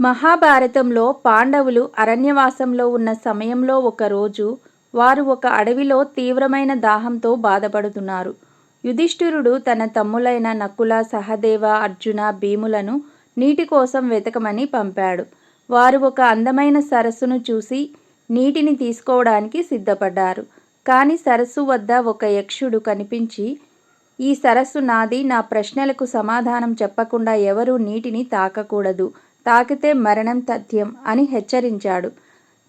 మహాభారతంలో పాండవులు అరణ్యవాసంలో ఉన్న సమయంలో ఒకరోజు వారు ఒక అడవిలో తీవ్రమైన దాహంతో బాధపడుతున్నారు. యుధిష్ఠిరుడు తన తమ్ములైన నకుల సహదేవ అర్జున భీములను నీటి కోసం వెతకమని పంపాడు. వారు ఒక అందమైన సరస్సును చూసి నీటిని తీసుకోవడానికి సిద్ధపడ్డారు. కానీ సరస్సు వద్ద ఒక యక్షుడు కనిపించి ఈ సరస్సు నాది నా ప్రశ్నలకు సమాధానం చెప్పకుండా ఎవరూ నీటిని తాకకూడదు. తాకితే మరణం తథ్యం అని హెచ్చరించాడు.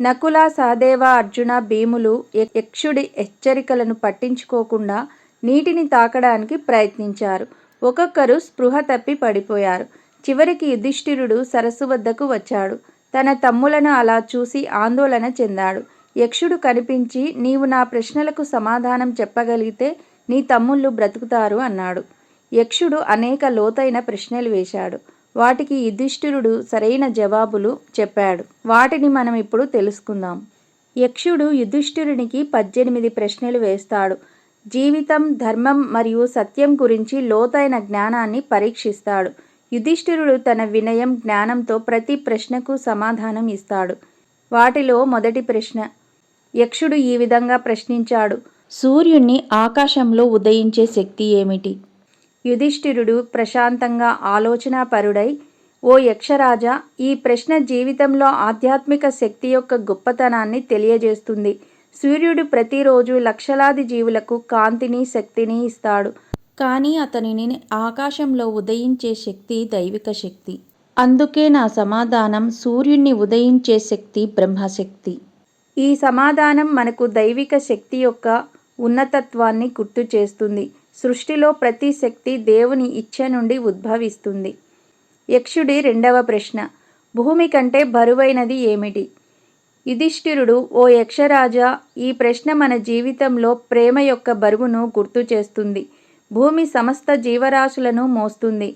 నకుల సహదేవ అర్జున భీములు యక్షుడి హెచ్చరికలను పట్టించుకోకుండా నీటిని తాకడానికి ప్రయత్నించారు. ఒక్కొక్కరు స్పృహ తప్పి పడిపోయారు. చివరికి యుధిష్ఠిరుడు సరస్సు వద్దకు వచ్చాడు. తన తమ్ములను అలా చూసి ఆందోళన చెందాడు. యక్షుడు కనిపించి నీవు నా ప్రశ్నలకు సమాధానం చెప్పగలిగితే నీ తమ్ముళ్ళు బ్రతుకుతారు అన్నాడు. యక్షుడు అనేక లోతైన ప్రశ్నలు వేశాడు. వాటికి యుధిష్ఠిరుడు సరైన జవాబులు చెప్పాడు. వాటిని మనం ఇప్పుడు తెలుసుకుందాం. యక్షుడు యుధిష్ఠిరునికి పద్దెనిమిది ప్రశ్నలు వేస్తాడు. జీవితం ధర్మం మరియు సత్యం గురించి లోతైన జ్ఞానాన్ని పరీక్షిస్తాడు. యుధిష్ఠిరుడు తన వినయం జ్ఞానంతో ప్రతి ప్రశ్నకు సమాధానం ఇస్తాడు. వాటిలో మొదటి ప్రశ్న యక్షుడు ఈ విధంగా ప్రశ్నించాడు. సూర్యుణ్ణి ఆకాశంలో ఉదయించే శక్తి ఏమిటి? యుధిష్ఠిరుడు ప్రశాంతంగా ఆలోచనాపరుడై ఓ యక్షరాజా ఈ ప్రశ్న జీవితంలో ఆధ్యాత్మిక శక్తి యొక్క గొప్పతనాన్ని తెలియజేస్తుంది. సూర్యుడు ప్రతిరోజు లక్షలాది జీవులకు కాంతిని శక్తిని ఇస్తాడు. కానీ అతనిని ఆకాశంలో ఉదయించే శక్తి దైవిక శక్తి. అందుకే నా సమాధానం సూర్యుణ్ణి ఉదయించే శక్తి బ్రహ్మశక్తి. ఈ సమాధానం మనకు దైవిక శక్తి యొక్క ఉన్నతత్వాన్ని గుర్తు చేస్తుంది. సృష్టిలో ప్రతి శక్తి దేవుని ఇచ్ఛ నుండి ఉద్భవిస్తుంది. యక్షుడి రెండవ ప్రశ్న భూమి కంటే బరువైనది ఏమిటి? యుధిష్ఠిరుడు ఓ యక్షరాజా ఈ ప్రశ్న మన జీవితంలో ప్రేమ యొక్క బరువును గుర్తు చేస్తుంది. భూమి సమస్త జీవరాశులను మోస్తుంది.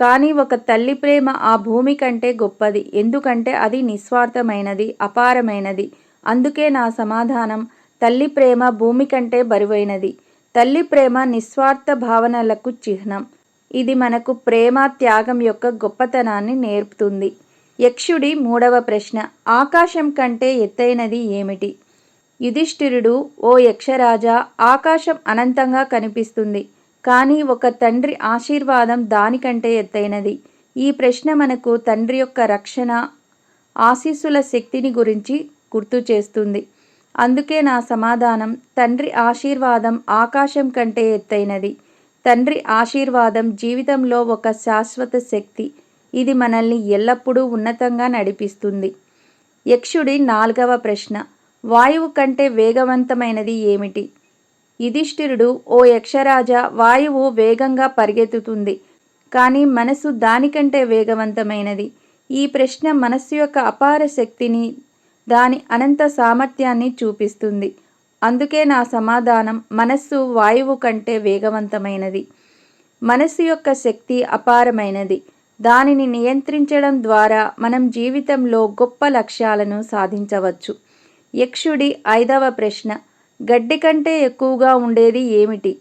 కానీ ఒక తల్లి ప్రేమ ఆ భూమి కంటే గొప్పది. ఎందుకంటే అది నిస్వార్థమైనది అపారమైనది. అందుకే నా సమాధానం తల్లి ప్రేమ భూమి కంటే బరువైనది. తల్లి ప్రేమ నిస్వార్థ భావనలకు చిహ్నం. ఇది మనకు ప్రేమ త్యాగం యొక్క గొప్పతనాన్ని నేర్పుతుంది. యక్షుడి మూడవ ప్రశ్న ఆకాశం కంటే ఎత్తైనది ఏమిటి? యుధిష్ఠిరుడు ఓ యక్షరాజా ఆకాశం అనంతంగా కనిపిస్తుంది. కానీ ఒక తండ్రి ఆశీర్వాదం దానికంటే ఎత్తైనది. ఈ ప్రశ్న మనకు తండ్రి యొక్క రక్షణ ఆశీస్సుల శక్తిని గురించి గుర్తు చేస్తుంది. అందుకే నా సమాధానం తండ్రి ఆశీర్వాదం ఆకాశం కంటే ఎత్తైనది. తండ్రి ఆశీర్వాదం జీవితంలో ఒక శాశ్వత శక్తి. ఇది మనల్ని ఎల్లప్పుడూ ఉన్నతంగా నడిపిస్తుంది. యక్షుడి నాలుగవ ప్రశ్న వాయువు కంటే వేగవంతమైనది ఏమిటి? యుధిష్ఠిరుడు ఓ యక్షరాజ వాయువు వేగంగా పరిగెత్తుతుంది కానీ మనసు దానికంటే వేగవంతమైనది. ఈ ప్రశ్న మనస్సు యొక్క అపార శక్తిని దాని అనంత సామర్థ్యాన్ని చూపిస్తుంది. అందుకే నా సమాధానం మనస్సు వాయువు కంటే వేగవంతమైనది. మనస్సు యొక్క శక్తి అపారమైనది. దానిని నియంత్రించడం ద్వారా మనం జీవితంలో గొప్ప లక్ష్యాలను సాధించవచ్చు. యక్షుడి ఐదవ ప్రశ్న గడ్డి కంటే ఎక్కువగా ఉండేది ఏమిటి?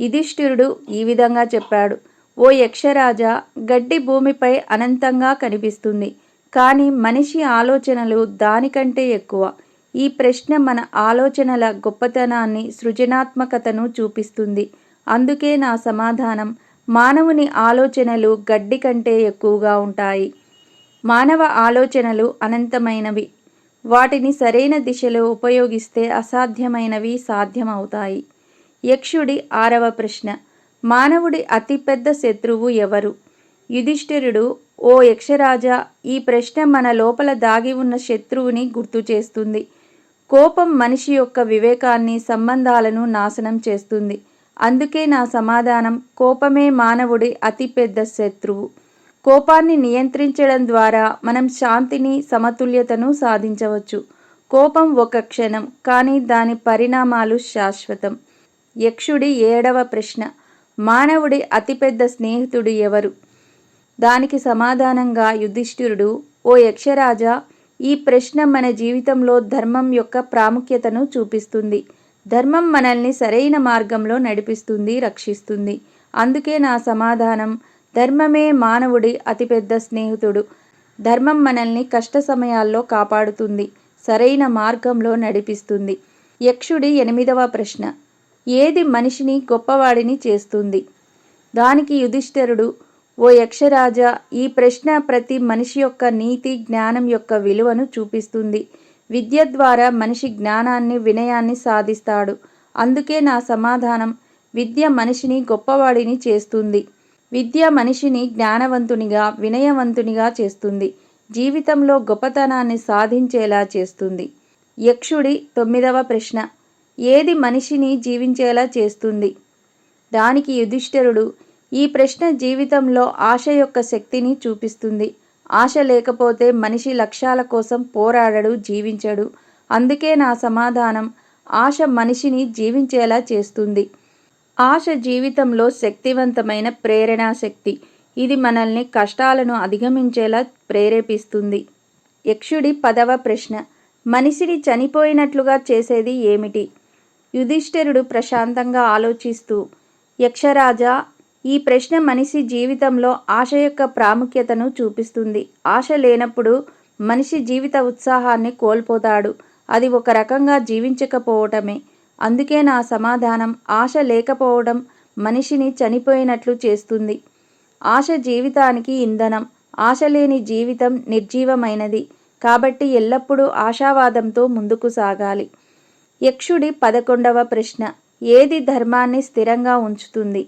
యుధిష్ఠిరుడు ఈ విధంగా చెప్పాడు. ఓ యక్షరాజా గడ్డి భూమిపై అనంతంగా కనిపిస్తుంది. కానీ మనిషి ఆలోచనలు దానికంటే ఎక్కువ. ఈ ప్రశ్న మన ఆలోచనల గొప్పతనాన్ని సృజనాత్మకతను చూపిస్తుంది. అందుకే నా సమాధానం మానవుని ఆలోచనలు గడ్డి కంటే ఎక్కువగా ఉంటాయి. మానవ ఆలోచనలు అనంతమైనవి. వాటిని సరైన దిశలో ఉపయోగిస్తే అసాధ్యమైనవి సాధ్యమవుతాయి. యక్షుడి ఆరవ ప్రశ్న మానవుడి అతిపెద్ద శత్రువు ఎవరు? యుధిష్ఠిరుడు ఓ యక్షరాజా ఈ ప్రశ్న మన లోపల దాగి ఉన్న శత్రువుని గుర్తు చేస్తుంది. కోపం మనిషి యొక్క వివేకాన్ని సంబంధాలను నాశనం చేస్తుంది. అందుకే నా సమాధానం కోపమే మానవుడి అతిపెద్ద శత్రువు. కోపాన్ని నియంత్రించడం ద్వారా మనం శాంతిని సమతుల్యతను సాధించవచ్చు. కోపం ఒక క్షణం కానీ దాని పరిణామాలు శాశ్వతం. యక్షుడి ఏడవ ప్రశ్న మానవుడి అతిపెద్ద స్నేహితుడు ఎవరు? దానికి సమాధానంగా యుధిష్ఠిరుడు ఓ యక్షరాజా ఈ ప్రశ్న మన జీవితంలో ధర్మం యొక్క ప్రాముఖ్యతను చూపిస్తుంది. ధర్మం మనల్ని సరైన మార్గంలో నడిపిస్తుంది రక్షిస్తుంది. అందుకే నా సమాధానం ధర్మమే మానవుడి అతిపెద్ద స్నేహితుడు. ధర్మం మనల్ని కష్ట సమయాల్లో కాపాడుతుంది సరైన మార్గంలో నడిపిస్తుంది. యక్షుడి ఎనిమిదవ ప్రశ్న. ఏది మనిషిని గొప్పవాడిని చేస్తుంది? దానికి యుధిష్ఠరుడు ఓ యక్షరాజా ఈ ప్రశ్న ప్రతి మనిషి యొక్క నీతి జ్ఞానం యొక్క విలువను చూపిస్తుంది. విద్య ద్వారా మనిషి జ్ఞానాన్ని వినయాన్ని సాధిస్తాడు. అందుకే నా సమాధానం విద్య మనిషిని గొప్పవాడిని చేస్తుంది. విద్య మనిషిని జ్ఞానవంతునిగా వినయవంతునిగా చేస్తుంది. జీవితంలో గొప్పతనాన్ని సాధించేలా చేస్తుంది. యక్షుడి తొమ్మిదవ ప్రశ్న ఏది మనిషిని జీవించేలా చేస్తుంది? దానికి యుధిష్ఠిరుడు ఈ ప్రశ్న జీవితంలో ఆశ యొక్క శక్తిని చూపిస్తుంది. ఆశ లేకపోతే మనిషి లక్ష్యాల కోసం పోరాడడు జీవించడు. అందుకే నా సమాధానం ఆశ మనిషిని జీవించేలా చేస్తుంది. ఆశ జీవితంలో శక్తివంతమైన ప్రేరణా శక్తి. ఇది మనల్ని కష్టాలను అధిగమించేలా ప్రేరేపిస్తుంది. యక్షుడి పదవ ప్రశ్న మనిషిని చనిపోయినట్లుగా చేసేది ఏమిటి? యుధిష్ఠిరుడు ప్రశాంతంగా ఆలోచిస్తూ యక్షరాజా ఈ ప్రశ్న మనిషి జీవితంలో ఆశ యొక్క ప్రాముఖ్యతను చూపిస్తుంది. ఆశ లేనప్పుడు మనిషి జీవిత ఉత్సాహాన్ని కోల్పోతాడు. అది ఒక రకంగా జీవించకపోవటమే. అందుకే నా సమాధానం ఆశ లేకపోవడం మనిషిని చనిపోయినట్లు చేస్తుంది. ఆశ జీవితానికి ఇంధనం. ఆశ లేని జీవితం నిర్జీవమైనది. కాబట్టి ఎల్లప్పుడూ ఆశావాదంతో ముందుకు సాగాలి. యక్షుడి పదకొండవ ప్రశ్న. ఏది ధర్మాన్ని స్థిరంగా ఉంచుతుంది?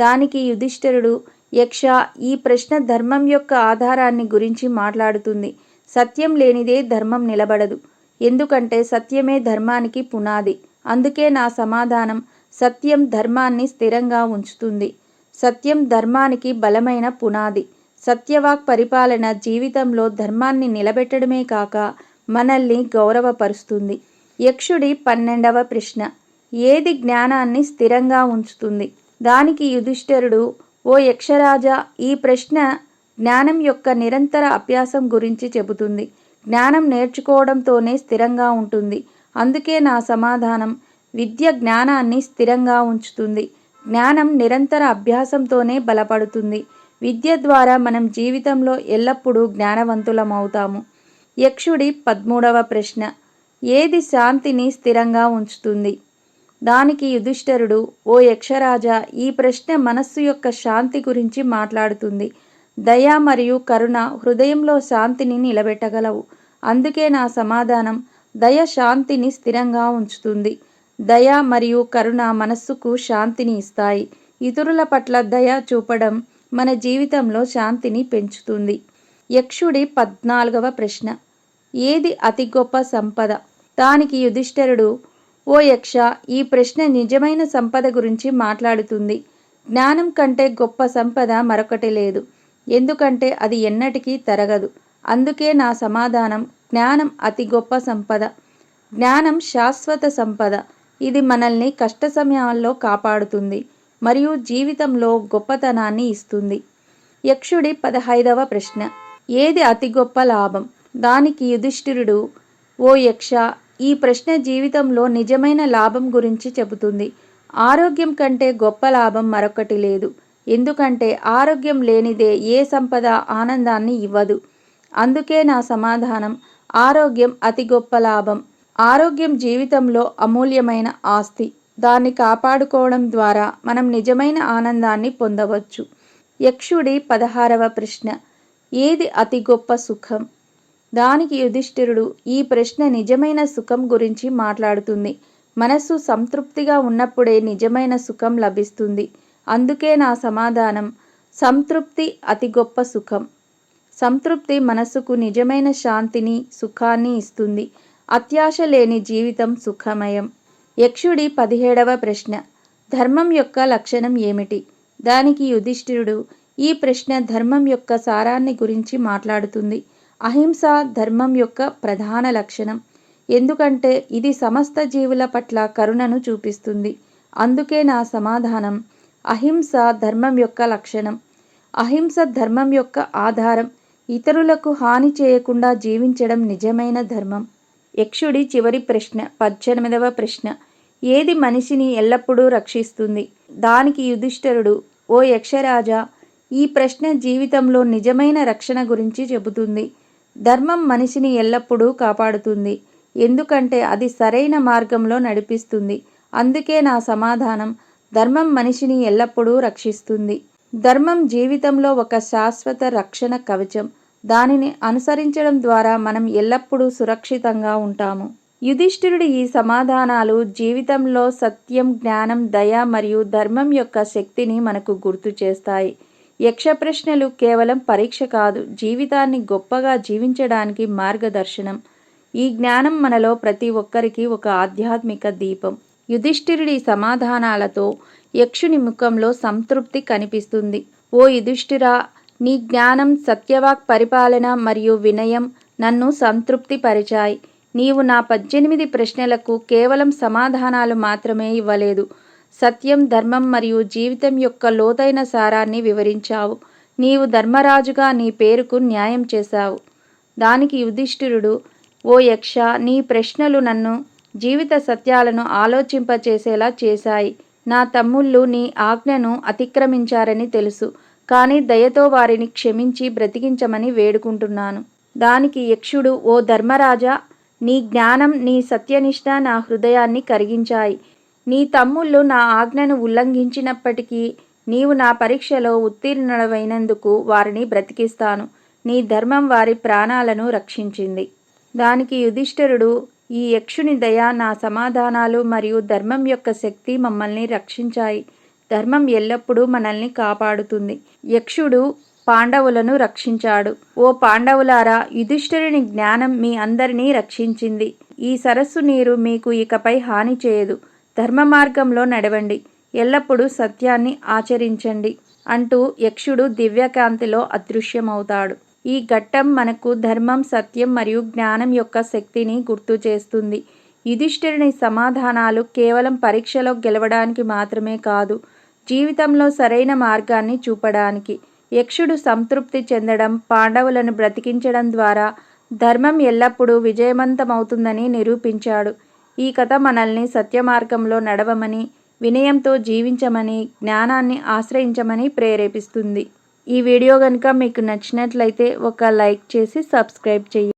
దానికి యుధిష్ఠిరుడు యక్ష ఈ ప్రశ్న ధర్మం యొక్క ఆధారాన్ని గురించి మాట్లాడుతుంది. సత్యం లేనిదే ధర్మం నిలబడదు. ఎందుకంటే సత్యమే ధర్మానికి పునాది. అందుకే నా సమాధానం సత్యం ధర్మాన్ని స్థిరంగా ఉంచుతుంది. సత్యం ధర్మానికి బలమైన పునాది. సత్యవాక్ పరిపాలన జీవితంలో ధర్మాన్ని నిలబెట్టడమే కాక మనల్ని గౌరవపరుస్తుంది. యక్షుడి పన్నెండవ ప్రశ్న. ఏది జ్ఞానాన్ని స్థిరంగా ఉంచుతుంది? దానికి యుధిష్ఠిరుడు ఓ యక్షరాజా ఈ ప్రశ్న జ్ఞానం యొక్క నిరంతర అభ్యాసం గురించి చెబుతుంది. జ్ఞానం నేర్చుకోవడంతోనే స్థిరంగా ఉంటుంది. అందుకే నా సమాధానం విద్య జ్ఞానాన్ని స్థిరంగా ఉంచుతుంది. జ్ఞానం నిరంతర అభ్యాసంతోనే బలపడుతుంది. విద్య ద్వారా మనం జీవితంలో ఎల్లప్పుడూ జ్ఞానవంతులమవుతాము. యక్షుడి పదమూడవ ప్రశ్న ఏది శాంతిని స్థిరంగా ఉంచుతుంది? దానికి యుధిష్ఠరుడు ఓ యక్షరాజా ఈ ప్రశ్న మనస్సు యొక్క శాంతి గురించి మాట్లాడుతుంది. దయ మరియు కరుణ హృదయంలో శాంతిని నిలబెట్టగలవు. అందుకే నా సమాధానం దయ శాంతిని స్థిరంగా ఉంచుతుంది. దయ మరియు కరుణ మనస్సుకు శాంతిని ఇస్తాయి. ఇతరుల పట్ల దయ చూపడం మన జీవితంలో శాంతిని పెంచుతుంది. యక్షుడి పద్నాలుగవ ప్రశ్న. ఏది అతి గొప్ప సంపద? దానికి యుధిష్ఠరుడు ఓ యక్ష ఈ ప్రశ్న నిజమైన సంపద గురించి మాట్లాడుతుంది. జ్ఞానం కంటే గొప్ప సంపద మరొకటి లేదు. ఎందుకంటే అది ఎన్నటికీ తరగదు. అందుకే నా సమాధానం జ్ఞానం అతి గొప్ప సంపద. జ్ఞానం శాశ్వత సంపద. ఇది మనల్ని కష్ట సమయాల్లో కాపాడుతుంది మరియు జీవితంలో గొప్పతనాన్ని ఇస్తుంది. యక్షుడి పదహైదవ ప్రశ్న. ఏది అతి గొప్ప లాభం? దానికి యుధిష్ఠిరుడు ఓ యక్ష ఈ ప్రశ్న జీవితంలో నిజమైన లాభం గురించి చెబుతుంది. ఆరోగ్యం కంటే గొప్ప లాభం మరొకటి లేదు. ఎందుకంటే ఆరోగ్యం లేనిదే ఏ సంపద ఆనందాన్ని ఇవ్వదు. అందుకే నా సమాధానం ఆరోగ్యం అతి గొప్ప లాభం. ఆరోగ్యం జీవితంలో అమూల్యమైన ఆస్తి. దాన్ని కాపాడుకోవడం ద్వారా మనం నిజమైన ఆనందాన్ని పొందవచ్చు. యక్షుడి పదహారవ ప్రశ్న ఏది అతి గొప్ప సుఖం? దానికి యుధిష్ఠిరుడు ఈ ప్రశ్న నిజమైన సుఖం గురించి మాట్లాడుతుంది. మనస్సు సంతృప్తిగా ఉన్నప్పుడే నిజమైన సుఖం లభిస్తుంది. అందుకే నా సమాధానం సంతృప్తి అతి గొప్ప సుఖం. సంతృప్తి మనస్సుకు నిజమైన శాంతిని సుఖాన్ని ఇస్తుంది. అత్యాశ లేని జీవితం సుఖమయం. యక్షుడి పదిహేడవ ప్రశ్న ధర్మం యొక్క లక్షణం ఏమిటి? దానికి యుధిష్ఠిరుడు ఈ ప్రశ్న ధర్మం యొక్క సారాన్ని గురించి మాట్లాడుతుంది. అహింస ధర్మం యొక్క ప్రధాన లక్షణం. ఎందుకంటే ఇది సమస్త జీవుల పట్ల కరుణను చూపిస్తుంది. అందుకే నా సమాధానం అహింస ధర్మం యొక్క లక్షణం. అహింస ధర్మం యొక్క ఆధారం ఇతరులకు హాని చేయకుండా జీవించడం నిజమైన ధర్మం. యక్షుడి చివరి ప్రశ్న పద్దెనిమిదవ ప్రశ్న. ఏది మనిషిని ఎల్లప్పుడూ రక్షిస్తుంది? దానికి యుధిష్ఠరుడు ఓ యక్షరాజా ఈ ప్రశ్న జీవితంలో నిజమైన రక్షణ గురించి చెబుతుంది. ధర్మం మనిషిని ఎల్లప్పుడూ కాపాడుతుంది. ఎందుకంటే అది సరైన మార్గంలో నడిపిస్తుంది. అందుకే నా సమాధానం ధర్మం మనిషిని ఎల్లప్పుడూ రక్షిస్తుంది. ధర్మం జీవితంలో ఒక శాశ్వత రక్షణ కవచం. దానిని అనుసరించడం ద్వారా మనం ఎల్లప్పుడూ సురక్షితంగా ఉంటాము. యుధిష్ఠిరుడి ఈ సమాధానాలు జీవితంలో సత్యం జ్ఞానం దయ మరియు ధర్మం యొక్క శక్తిని మనకు గుర్తు చేస్తాయి. యక్ష ప్రశ్నలు కేవలం పరీక్ష కాదు జీవితాన్ని గొప్పగా జీవించడానికి మార్గదర్శనం. ఈ జ్ఞానం మనలో ప్రతి ఒక్కరికి ఒక ఆధ్యాత్మిక దీపం. యుధిష్ఠిరుడి సమాధానాలతో యక్షుని ముఖంలో సంతృప్తి కనిపిస్తుంది. ఓ యుధిష్ఠిరా నీ జ్ఞానం సత్యవాక్ పరిపాలన మరియు వినయం నన్ను సంతృప్తి పరిచాయి. నీవు నా పద్దెనిమిది ప్రశ్నలకు కేవలం సమాధానాలు మాత్రమే ఇవ్వలేదు. సత్యం ధర్మం మరియు జీవితం యొక్క లోతైన సారాన్ని వివరించావు. నీవు ధర్మరాజుగా నీ పేరుకు న్యాయం చేశావు. దానికి యుధిష్ఠిరుడు ఓ యక్ష నీ ప్రశ్నలు నన్ను జీవిత సత్యాలను ఆలోచింపచేసేలా చేశాయి. నా తమ్ముళ్ళు నీ ఆజ్ఞను అతిక్రమించారని తెలుసు. కానీ దయతో వారిని క్షమించి బ్రతికించమని వేడుకుంటున్నాను. దానికి యక్షుడు ఓ ధర్మరాజా నీ జ్ఞానం నీ సత్యనిష్ట నా హృదయాన్ని కరిగించాయి. నీ తమ్ముళ్ళు నా ఆజ్ఞను ఉల్లంఘించినప్పటికీ నీవు నా పరీక్షలో ఉత్తీర్ణుడవైనందుకు వారిని బ్రతికిస్తాను. నీ ధర్మం వారి ప్రాణాలను రక్షించింది. దానికి యుధిష్ఠరుడు ఈ యక్షుని దయ నా సమాధానాలు మరియు ధర్మం యొక్క శక్తి మమ్మల్ని రక్షించాయి. ధర్మం ఎల్లప్పుడూ మనల్ని కాపాడుతుంది. యక్షుడు పాండవులను రక్షించాడు. ఓ పాండవులారా యుధిష్ఠిరుని జ్ఞానం మీ అందరినీ రక్షించింది. ఈ సరస్సు నీరు మీకు ఇకపై హాని చేయదు. ధర్మ మార్గంలో నడవండి. ఎల్లప్పుడూ సత్యాన్ని ఆచరించండి అంటూ యక్షుడు దివ్యకాంతిలో అదృశ్యమవుతాడు. ఈ ఘట్టం మనకు ధర్మం సత్యం మరియు జ్ఞానం యొక్క శక్తిని గుర్తు చేస్తుంది. యుధిష్ఠిరుని సమాధానాలు కేవలం పరీక్షలో గెలవడానికి మాత్రమే కాదు జీవితంలో సరైన మార్గాన్ని చూపడానికి. యక్షుడు సంతృప్తి చెందడం పాండవులను బ్రతికించడం ద్వారా ధర్మం ఎల్లప్పుడూ విజయవంతమవుతుందని నిరూపించాడు. ఈ కథ మనల్ని సత్య మార్గంలో నడవమని వినయంతో జీవించమని జ్ఞానాన్ని ఆశ్రయించమని ప్రేరేపిస్తుంది. ఈ వీడియో కనుక మీకు నచ్చినట్లయితే ఒక లైక్ చేసి సబ్స్క్రైబ్ చేయండి